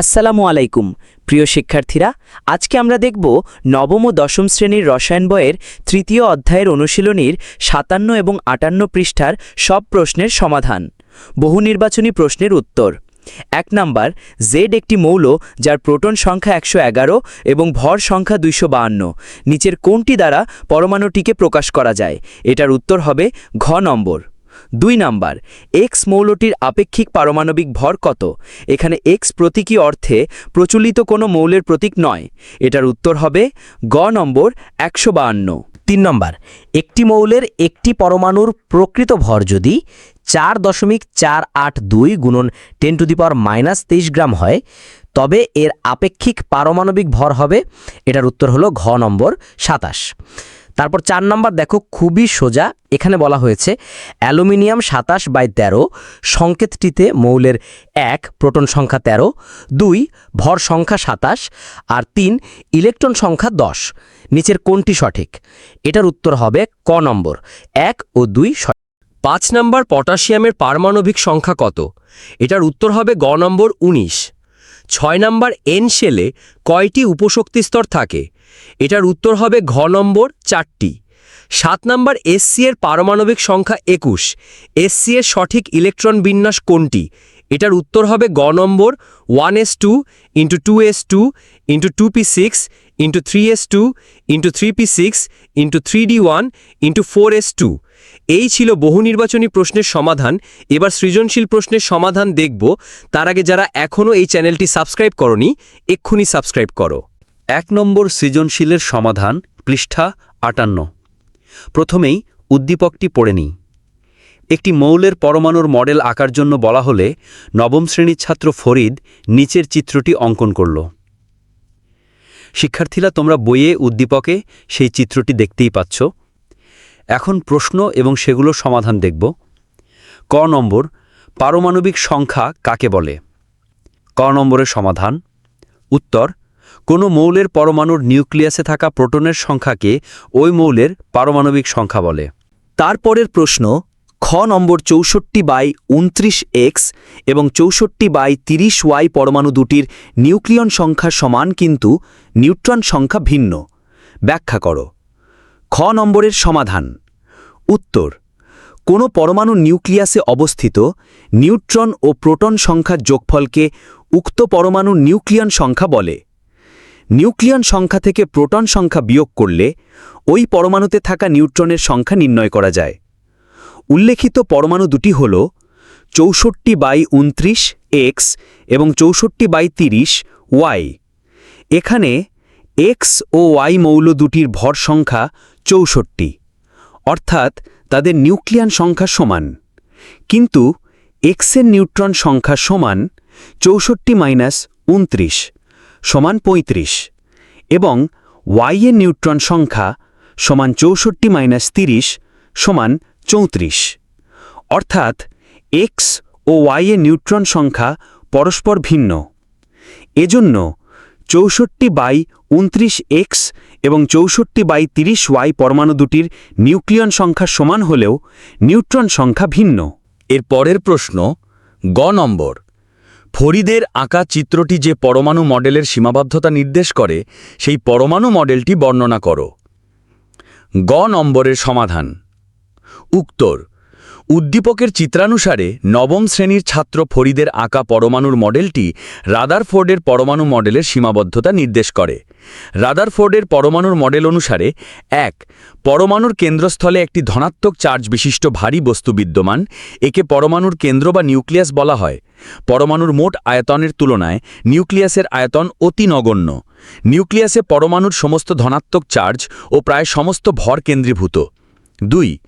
আসসালামু আলাইকুম, প্রিয় শিক্ষার্থীরা, আজকে আমরা দেখব নবম ও দশম শ্রেণির রসায়ন বইয়ের তৃতীয় অধ্যায়ের অনুশীলনীর সাতান্ন এবং আটান্ন পৃষ্ঠার সব প্রশ্নের সমাধান, বহু নির্বাচনী প্রশ্নের উত্তর। এক নাম্বার জেড একটি মৌল যার প্রোটন সংখ্যা একশো এগারো এবং ভর সংখ্যা দুইশো বাহান্ন। নিচের কোনটি দ্বারা পরমাণুটিকে প্রকাশ করা যায়? এটার উত্তর হবে ঘ নম্বর। দুই নাম্বার এক্স মৌলটির আপেক্ষিক পারমাণবিক ভর কত? এখানে এক্স প্রতীকী অর্থে প্রচলিত কোনো মৌলের প্রতীক নয়। এটার উত্তর হবে গ নম্বর একশো বাহান্ন। তিন নম্বর, একটি মৌলের একটি পরমাণুর প্রকৃত ভর যদি চার দশমিক চার আট দুই গুণন ten to the power minus তেইশ গ্রাম হয়, তবে এর আপেক্ষিক পারমাণবিক ভর হবে, এটার উত্তর হলো ঘ নম্বর সাতাশ। তারপর চার নম্বর দেখো, খুবই সোজা। এখানে বলা হয়েছে, অ্যালুমিনিয়াম সাতাশ বাই তেরো, সংকেতটিতে মৌলের এক, প্রোটন সংখ্যা তেরো, দুই, ভর সংখ্যা সাতাশ, আর তিন, ইলেকট্রন সংখ্যা দশ। নিচের কোনটি সঠিক? এটার উত্তর হবে ক নম্বর। এক ও দুই পাঁচ নম্বর পটাশিয়ামের পারমাণবিক সংখ্যা কত? এটার উত্তর হবে গ নম্বর ১৯ ছয় নম্বর এন শেলে কয়টি উপশক্তি স্তর থাকে? এটার উত্তর হবে ঘ নম্বর চারটি। সাত নম্বর এসসি এর পারমাণবিক সংখ্যা একুশ। এসসি এর সঠিক ইলেকট্রন বিন্যাস কোনটি? এটার উত্তর হবে গ number one s two into two s two into two p six into three s two into three p six into three d one into four s two. এই ছিল বহু নির্বাচনী প্রশ্নের সমাধান। এবার সৃজনশীল প্রশ্নের সমাধান দেখব। তার আগে যারা এখনও এই চ্যানেলটি সাবস্ক্রাইব করনি, এক্ষুনি সাবস্ক্রাইব করো। এক নম্বর সৃজনশীলের সমাধান, পৃষ্ঠা আটান্ন। প্রথমেই উদ্দীপকটি পড়ে নিই। একটি মৌলের পরমাণুর মডেল আঁকার জন্য বলা হলে নবম শ্রেণির ছাত্র ফরিদ নিচের চিত্রটি অঙ্কন করল। শিক্ষার্থীরা, তোমরা বইয়ে উদ্দীপকে সেই চিত্রটি দেখতেই পাচ্ছ। এখন প্রশ্ন এবং সেগুলোর সমাধান দেখব। ক নম্বর, পারমাণবিক সংখ্যা কাকে বলে? ক নম্বরের সমাধান, উত্তর কোনো মৌলের পরমাণুর নিউক্লিয়াসে থাকা প্রোটনের সংখ্যাকে ওই মৌলের পারমাণবিক সংখ্যা বলে। তারপরের প্রশ্ন, খ নম্বর চৌষট্টি বাই উনত্রিশ এক্স এবং চৌষট্টি বাই তিরিশ ওয়াই পরমাণু দুটির নিউক্লিয়ন সংখ্যা সমান কিন্তু নিউট্রন সংখ্যা ভিন্ন। ব্যাখ্যা করো। খ নম্বরের সমাধান। উত্তর, কোনো পরমাণু নিউক্লিয়াসে অবস্থিত নিউট্রন ও প্রোটন সংখ্যার যোগফলকে উক্ত পরমাণুর নিউক্লিয়ন সংখ্যা বলে। নিউক্লিয়ন সংখ্যা থেকে প্রোটন সংখ্যা বিয়োগ করলে ওই পরমাণুতে থাকা নিউট্রনের সংখ্যা নির্ণয় করা যায়। উল্লেখিত পরমাণু দুটি হল চৌষট্টি বাই উনত্রিশ এক্স এবং চৌষট্টি বাই তিরিশ ওয়াই। এখানে এক্স ও ওয়াই মৌল দুটির ভর সংখ্যা চৌষট্টি, অর্থাৎ তাদের নিউক্লিয়ান সংখ্যা সমান। কিন্তু এক্সের নিউট্রন সংখ্যা সমান চৌষট্টি মাইনাস উনত্রিশ সমান পঁয়ত্রিশ এবং ওয়াই নিউট্রন সংখ্যা সমান চৌষট্টি মাইনাস তিরিশ সমান চৌত্রিশ। অর্থাৎ এক্স ও ওয়াই নিউট্রন সংখ্যা পরস্পর ভিন্ন। এজন্য চৌষট্টি বাই উনত্রিশ এক্স এবং চৌষট্টি বাই তিরিশ ওয়াই পরমাণু দুটির নিউক্লিয়ন সংখ্যা সমান হলেও নিউট্রন সংখ্যা ভিন্ন। এর পরের প্রশ্ন, গ নম্বর। ফরিদের আঁকা চিত্রটি যে পরমাণু মডেলের সীমাবদ্ধতা নির্দেশ করে, সেই পরমাণু মডেলটি বর্ণনা করো। গ নম্বরের সমাধান। উত্তর। উদ্দীপকের চিত্রানুসারে নবম শ্রেণির ছাত্র ফরিদের আঁকা পরমাণুর মডেলটি রাদারফোর্ডের পরমাণু মডেলের সীমাবদ্ধতা নির্দেশ করে। রাদারফোর্ডের পরমাণুর মডেল অনুসারে, এক, পরমাণুর কেন্দ্রস্থলে একটি ধনাত্মক চার্জ বিশিষ্ট ভারী বস্তু বিদ্যমান, একে পরমাণুর কেন্দ্র বা নিউক্লিয়াস বলা হয়। পরমাণুর মোট আয়তনের তুলনায় নিউক্লিয়াসের আয়তন অতি নগণ্য। নিউক্লিয়াসে পরমাণুর সমস্ত ধনাত্মক চার্জ ও প্রায় সমস্ত ভর কেন্দ্রীভূত। দুই,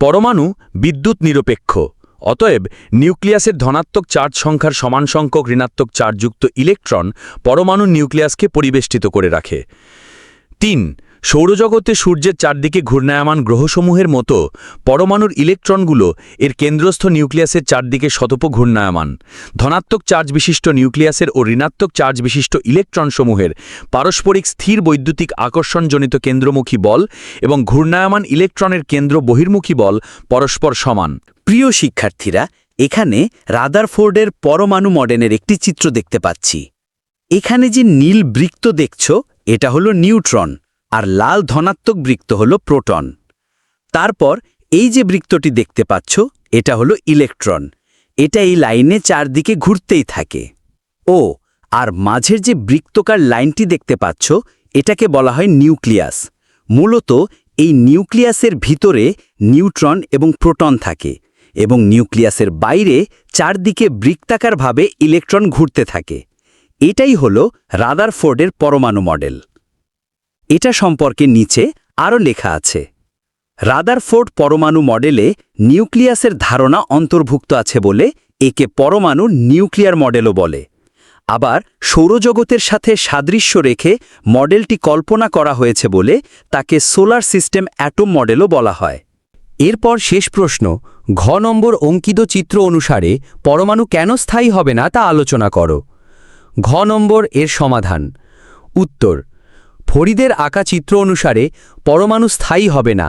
পরমাণু বিদ্যুৎ নিরপেক্ষ। অতএব নিউক্লিয়াসের ধনাত্মক চার্জ সংখ্যার সমান সংখ্যক ঋণাত্মক চার্জযুক্ত ইলেকট্রন পরমাণু নিউক্লিয়াসকে পরিবেষ্টিত করে রাখে। তিন, সৌরজগতে সূর্যের চারদিকে ঘূর্ণায়মান গ্রহসমূহের মতো পরমাণুর ইলেকট্রনগুলো এর কেন্দ্রস্থ নিউক্লিয়াসের চারদিকে শতপ ঘূর্ণায়মান। ধনাত্মক চার্জ বিশিষ্ট নিউক্লিয়াসের ও ঋণাত্মক চার্জ বিশিষ্ট ইলেকট্রনসমূহের পারস্পরিক স্থির বৈদ্যুতিক আকর্ষণজনিত কেন্দ্রমুখী বল এবং ঘূর্ণায়মান ইলেকট্রনের কেন্দ্র বহির্মুখী বল পরস্পর সমান। প্রিয় শিক্ষার্থীরা, এখানে রাদারফোর্ডের পরমাণু মডেলের একটি চিত্র দেখতে পাচ্ছি। এখানে যে নীল বৃত্ত দেখছ, এটা হলো নিউট্রন, আর লাল ধনাত্মক বৃত্ত হলো প্রোটন। তারপর এই যে বৃত্তটি দেখতে পাচ্ছ, এটা হলো ইলেকট্রন। এটা এই লাইনে চারদিকে ঘুরতেই থাকে। ও, আর মাঝের যে বৃত্তকার লাইনটি দেখতে পাচ্ছ, এটাকে বলা হয় নিউক্লিয়াস। মূলত এই নিউক্লিয়াসের ভিতরে নিউট্রন এবং প্রোটন থাকে। এবং নিউক্লিয়াসের বাইরে চারদিকে বৃত্তাকারভাবে ইলেকট্রন ঘুরতে থাকে। এটাই হলো রাদারফোর্ডের পরমাণু মডেল। এটা সম্পর্কে নিচে আরও লেখা আছে। রাদারফোর্ড পরমাণু মডেলে নিউক্লিয়াসের ধারণা অন্তর্ভুক্ত আছে বলে একে পরমাণু নিউক্লিয়ার মডেলও বলে। আবার সৌরজগতের সাথে সাদৃশ্য রেখে মডেলটি কল্পনা করা হয়েছে বলে তাকে সোলার সিস্টেম অ্যাটম মডেলও বলা হয়। এরপর শেষ প্রশ্ন, ঘ নম্বর অঙ্কিত চিত্র অনুসারে পরমাণু কেন স্থায়ী হবে না তা আলোচনা করো। ঘ নম্বর এর সমাধান। উত্তর, ফরিদের আঁকা চিত্র অনুসারে পরমাণু স্থায়ী হবে না।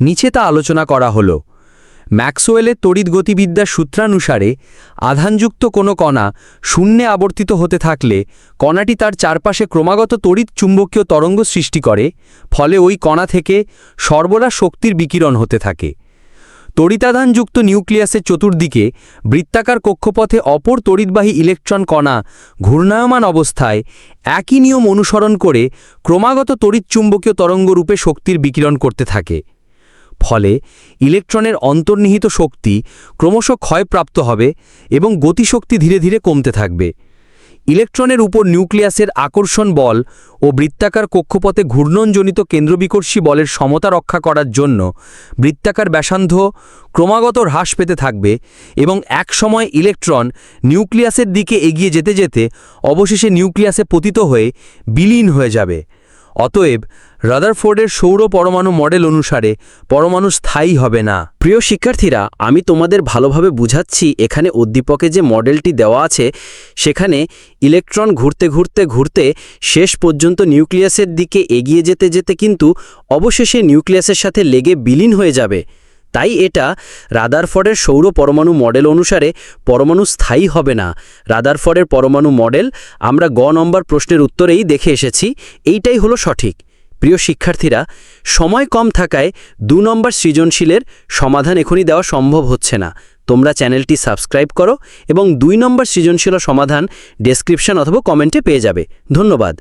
নিচে তা আলোচনা করা হল। ম্যাক্সওয়েলের তড়িৎ গতিবিদ্যার সূত্রানুসারে আধানযুক্ত কোনো কণা শূন্যে আবর্তিত হতে থাকলে কণাটি তার চারপাশে ক্রমাগত তড়িৎ চুম্বকীয় তরঙ্গ সৃষ্টি করে, ফলে ওই কণা থেকে সর্বদা শক্তির বিকিরণ হতে থাকে। তড়িতাধানযুক্ত নিউক্লিয়াসের চতুর্দিকে বৃত্তাকার কক্ষপথে অপর তড়িৎবাহী ইলেকট্রন কণা ঘূর্ণায়মান অবস্থায় একই নিয়ম অনুসরণ করে ক্রমাগত তড়িৎচুম্বকীয় তরঙ্গরূপে শক্তির বিকিরণ করতে থাকে। ফলে ইলেকট্রনের অন্তর্নিহিত শক্তি ক্রমশ ক্ষয়প্রাপ্ত হবে এবং গতিশক্তি ধীরে ধীরে কমতে থাকবে। ইলেকট্রনের উপর নিউক্লিয়াসের আকর্ষণ বল ও বৃত্তাকার কক্ষপথে ঘূর্ণনজনিত কেন্দ্রবিকর্ষী বলের সমতা রক্ষা করার জন্য বৃত্তাকার ব্যাসার্ধ ক্রমাগত হ্রাস পেতে থাকবে এবং একসময় ইলেকট্রন নিউক্লিয়াসের দিকে এগিয়ে যেতে যেতে অবশেষে নিউক্লিয়াসে পতিত হয়ে বিলীন হয়ে যাবে। অতএব রাদারফোর্ডের সৌর পরমাণু মডেল অনুসারে পরমাণু স্থায়ী হবে না। প্রিয় শিক্ষার্থীরা, আমি তোমাদের ভালোভাবে বুঝাচ্ছি এখানে উদ্দীপকে যে মডেলটি দেওয়া আছে, সেখানে ইলেকট্রন ঘুরতে ঘুরতে ঘুরতে শেষ পর্যন্ত নিউক্লিয়াসের দিকে এগিয়ে যেতে যেতে কিন্তু অবশেষে নিউক্লিয়াসের সাথে লেগে বিলীন হয়ে যাবে। তাই এটা রাদারফোর্ডের সৌর পরমাণু মডেল অনুসারে পরমাণু স্থায়ী হবে না। রাদারফোর্ডের পরমাণু মডেল, আমরা গ নম্বর প্রশ্নের উত্তরেই দেখে এসেছি, এইটাই হলো সঠিক। প্রিয় শিক্ষার্থীরা, সময় কম থাকায় দু নম্বর সৃজনশীলের সমাধান এখনই দেওয়া সম্ভব হচ্ছে না। তোমরা চ্যানেলটি সাবস্ক্রাইব করো এবং দুই নম্বর সৃজনশীল সমাধান ডেসক্রিপশন অথবা কমেন্টে পেয়ে যাবে। ধন্যবাদ।